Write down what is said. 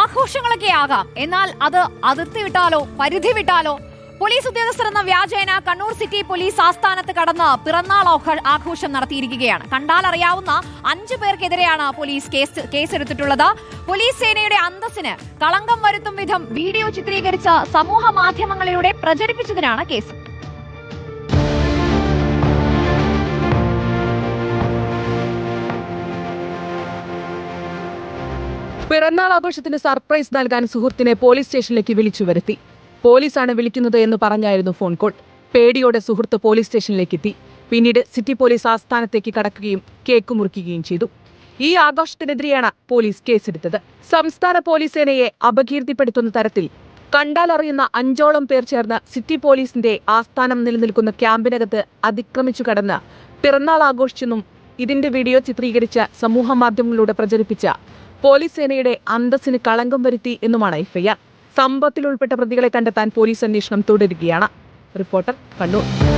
ആഘോഷങ്ങളൊക്കെ ആകാം. എന്നാൽ അത് അതിർത്തി വിട്ടാലോ പരിധി വിട്ടാലോ? പോലീസ് ഉദ്യോഗസ്ഥർ എന്ന വ്യാജേന കണ്ണൂർ സിറ്റി പോലീസ് ആസ്ഥാനത്ത് കടന്ന് പിറന്നാൾ ആഘോഷം നടത്തിയിരിക്കുകയാണ്. കണ്ടാൽ അറിയാവുന്ന അഞ്ചു പേർക്കെതിരെയാണ് പോലീസ് കേസ് കേസെടുത്തിട്ടുള്ളത്. പോലീസ് സേനയുടെ അന്തസ്സിന് കളങ്കം വരുത്തും വിധം വീഡിയോ ചിത്രീകരിച്ച് സമൂഹ മാധ്യമങ്ങളിലൂടെ പ്രചരിപ്പിച്ചതിനാണ് കേസ്. പിറന്നാൾ ആഘോഷത്തിന് സർപ്രൈസ് നൽകാൻ സുഹൃത്തിനെ പോലീസ് സ്റ്റേഷനിലേക്ക് വിളിച്ചു വരുത്തി. പോലീസാണ് വിളിക്കുന്നത് എന്ന് പറഞ്ഞായിരുന്നു ഫോൺ കോൾ. പേടിയോടെ സുഹൃത്ത് പോലീസ് സ്റ്റേഷനിലേക്ക് എത്തി. പിന്നീട് സിറ്റി പോലീസ് ആസ്ഥാനത്തേക്ക് കടക്കുകയും കേക്ക് മുറിക്കുകയും ചെയ്തു. ഈ ആഘോഷത്തിനെതിരെയാണ് പോലീസ് കേസെടുത്തത്. സംസ്ഥാന പോലീസ് സേനയെ അപകീർത്തിപ്പെടുത്തുന്ന തരത്തിൽ കണ്ടാലറിയുന്ന അഞ്ചോളം പേർ ചേർന്ന് സിറ്റി പോലീസിന്റെ ആസ്ഥാനം നിലനിൽക്കുന്ന ക്യാമ്പിനകത്ത് അതിക്രമിച്ചു കടന്ന് പിറന്നാൾ ആഘോഷിച്ചെന്നും ഇതിന്റെ വീഡിയോ ചിത്രീകരിച്ച് സമൂഹ മാധ്യമങ്ങളിലൂടെ പ്രചരിപ്പിച്ച പോലീസ് സേനയുടെ അന്തസ്സിന് കളങ്കം വരുത്തി എന്നുമാണ് എഫ്ഐആർ. സംഭവത്തിൽ ഉൾപ്പെട്ട പ്രതികളെ കണ്ടെത്താൻ പോലീസ് അന്വേഷണം തുടരുകയാണ്. റിപ്പോർട്ടർ കണ്ണൂർ.